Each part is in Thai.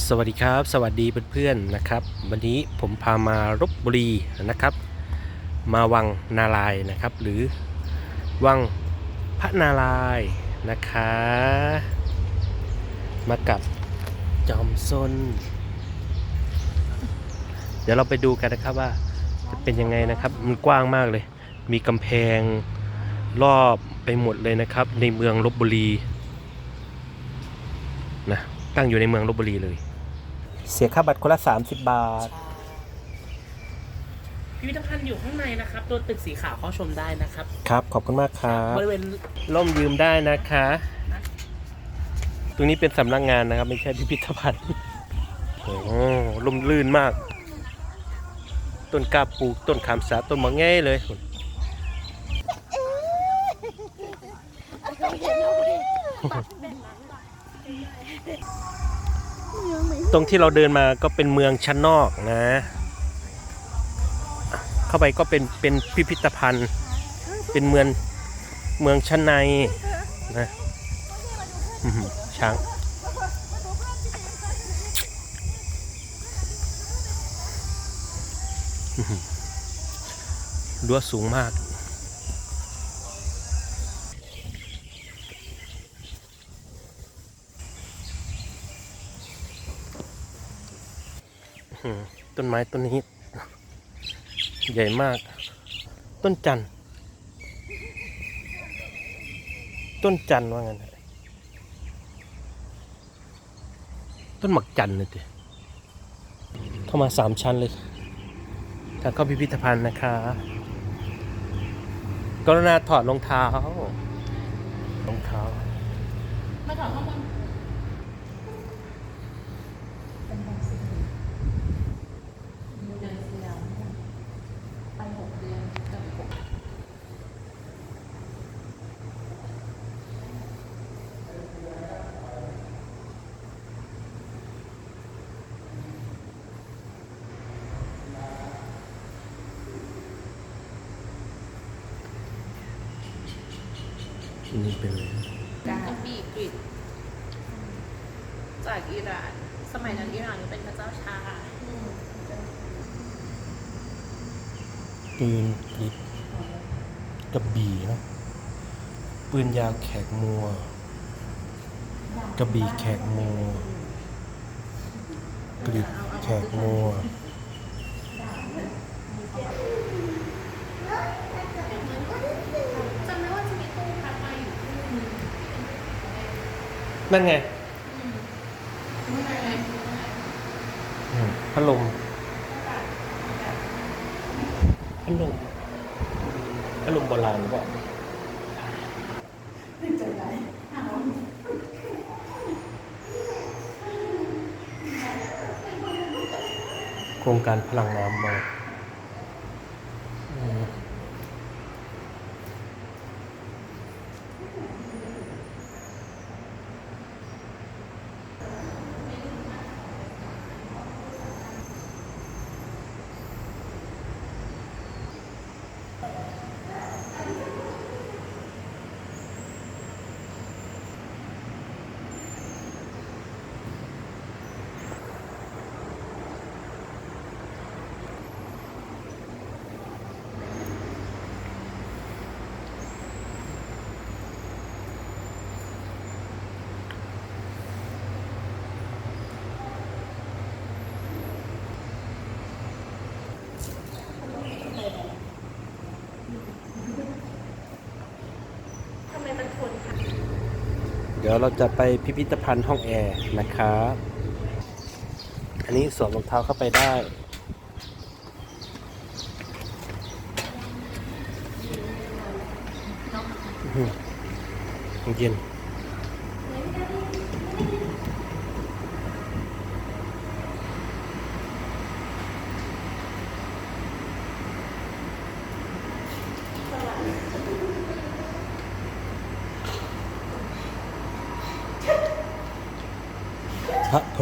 สวัสดีครับ สวัสดีเพื่อนๆนะครับ วันนี้ผมพามารบบุรีนะครับ มาวังนารายนะครับ หรือวังพระนารายนะคะ มากับจอมซนเดี๋ยวเราไปดูกันนะครับว่าจะเป็นยังไงนะครับ มันกว้างมากเลย มีกำแพงรอบไปหมดเลยนะครับ ในเมืองลบบุรีนะ ตั้งอยู่ในเมืองลบบุรีเลย เสียค่าบัตรคนละ 30 บาท พิพิธภัณฑ์อยู่ข้างในนะครับตัวตึกสีขาวเข้าชมได้นะครับ ครับ ขอบคุณมากครับบริเวณร่มยืมได้นะคะ ตรงนี้เป็นสำนักงานนะครับ ไม่ใช่พิพิธภัณฑ์โอ้โหร่มลื่นมาก ต้นกาปลูกต้นขามสาต้นมะแง่เลย ตรงที่เราเดินมาก็เป็นเมืองชั้นนอกนะ เข้าไปก็เป็นเป็นพิพิธภัณฑ์ เป็นเมืองเมืองชั้นในนะช้างรั้วสูงมาก อื้อหือ ต้นไม้ต้นนี้ ใหญ่มาก ต้นจันต้นจันว่างั้นต้นหมักจันเลยทีเข้ามาสามชั้นเลยทางเข้าพิพิธภัณฑ์นะคะกรุณาถอดรองเท้ารองเท้ามาถอดข้างบน อันนี้เป็นเลยกับบีกริดจากอิหร่าน สมัยนั้นอิหร่านยังเป็นพระเจ้าชาปืนกริดกระบี่เนอะปืนยาวแขกมัว กระบี่แขกมัวกริดแขกมัว จำได้ว่าจะมีตู้พัดมาอยู่ นั่นไงอืมพัดลมพัดลมพัดลมโบราณหรือเปล่าโครงการพลังน้ำมา เดี๋ยวเราจะไปพิพิธภัณฑ์ห้องแอร์นะครับอันนี้สวมรองเท้าเข้าไปได้หือเย็น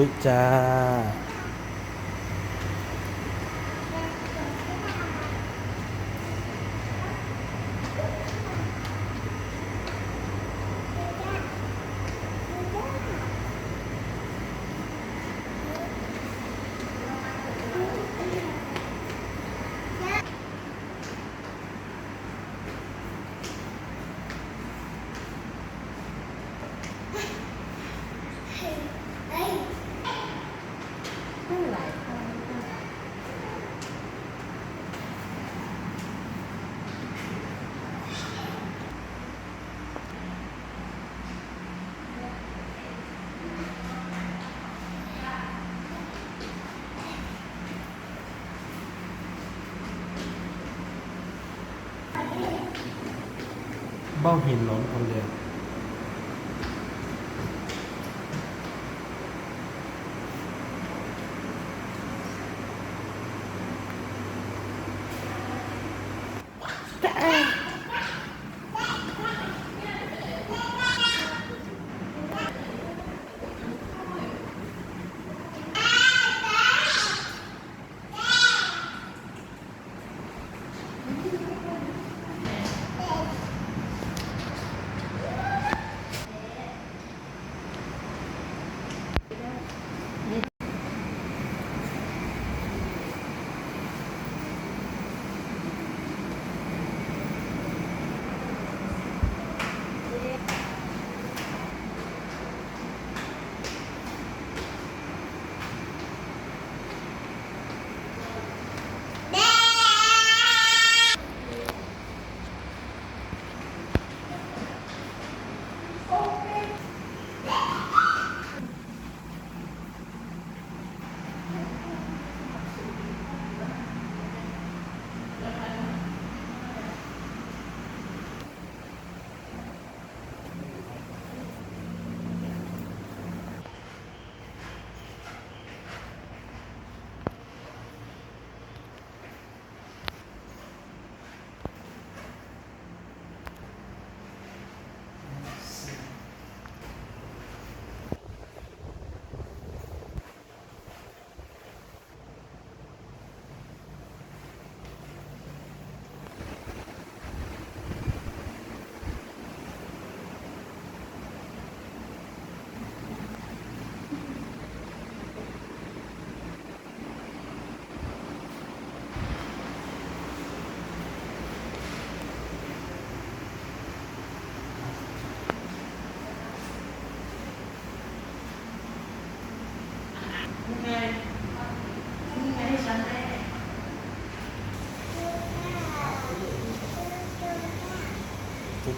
ทุจ้ เบ้าหินหลอมคนเดีย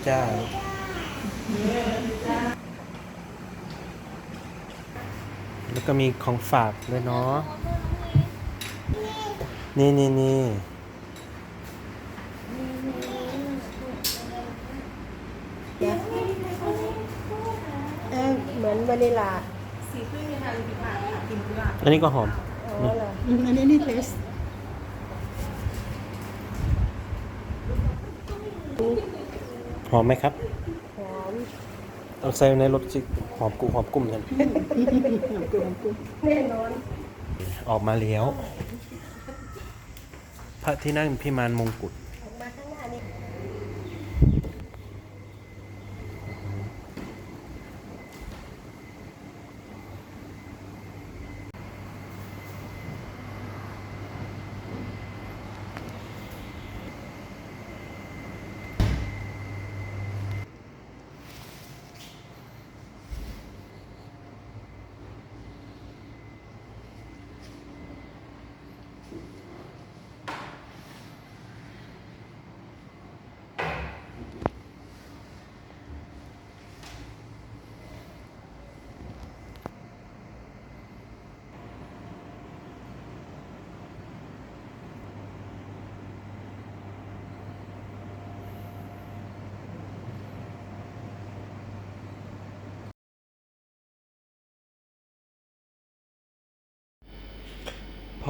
วทุจ้าลูกแล้วก็มีของฝากด้วยเนาะ นี่นี่นี่เออเหมือนวานิลาสีพึ่งยังไงดีกว่าค่ะกินกุหลาบอันนี้ก็หอม อ๋อเหรออืมอันนี้นี่เทส หอมไหมครับ หอมเอาใส่ในรถจิหอมกุหอมกุ้มกันแน่นอน ออกมาแล้ว พระที่นั่งพิมานมงกุฎ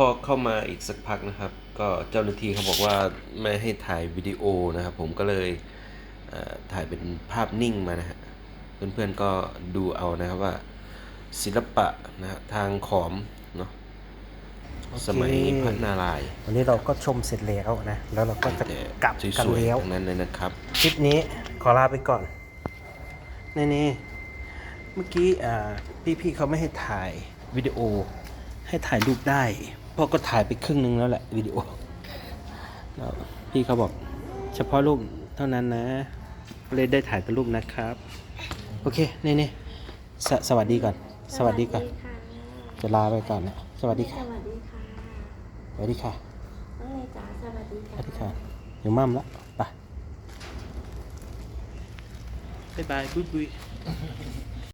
อเข้ามาอีกสักพักนะครับ ก็เจ้าหน้าที่เขาบอกว่าไม่ให้ถ่ายวิดีโอนะครับ ผมก็เลยเอ่อถ่ายเป็นภาพนิ่งมานะฮะเพื่อนๆก็ดูเอานะครับว่า ศิลปะนะฮะทางขอมเนาะสมัยพระนารายณ์วันนี้เราก็ชมเสร็จแล้วนะ แล้วเราก็จะแต่กลับกันสวยแล้วๆทั้งนั้นเลยนะครับ คลิปนี้ขอลาไปก่อนนี่นี่เมื่อกี้อ่าพี่ๆเขาไม่ให้ถ่ายวิดีโอให้ถ่ายรูปได้ พ่อก็ถ่ายไปครึ่งนึงแล้วแหละวิดีโอแล้วพี่เขาบอกเฉพาะรูปเท่านั้นนะ เลยได้ถ่ายแต่รูปนะครับ โอเคนี่นี่สสวัสดีก่อน สวัสดีก่อน จะลาไปก่อนนะ สวัสดีสค่ะวัสดีค่ะ สวัสดีค่ะน้องเนยจ๋าสวัสดีสค่ะวัสดีค่ะเดี๋ยวมั่มละไปบ๊ายบายบุยบุย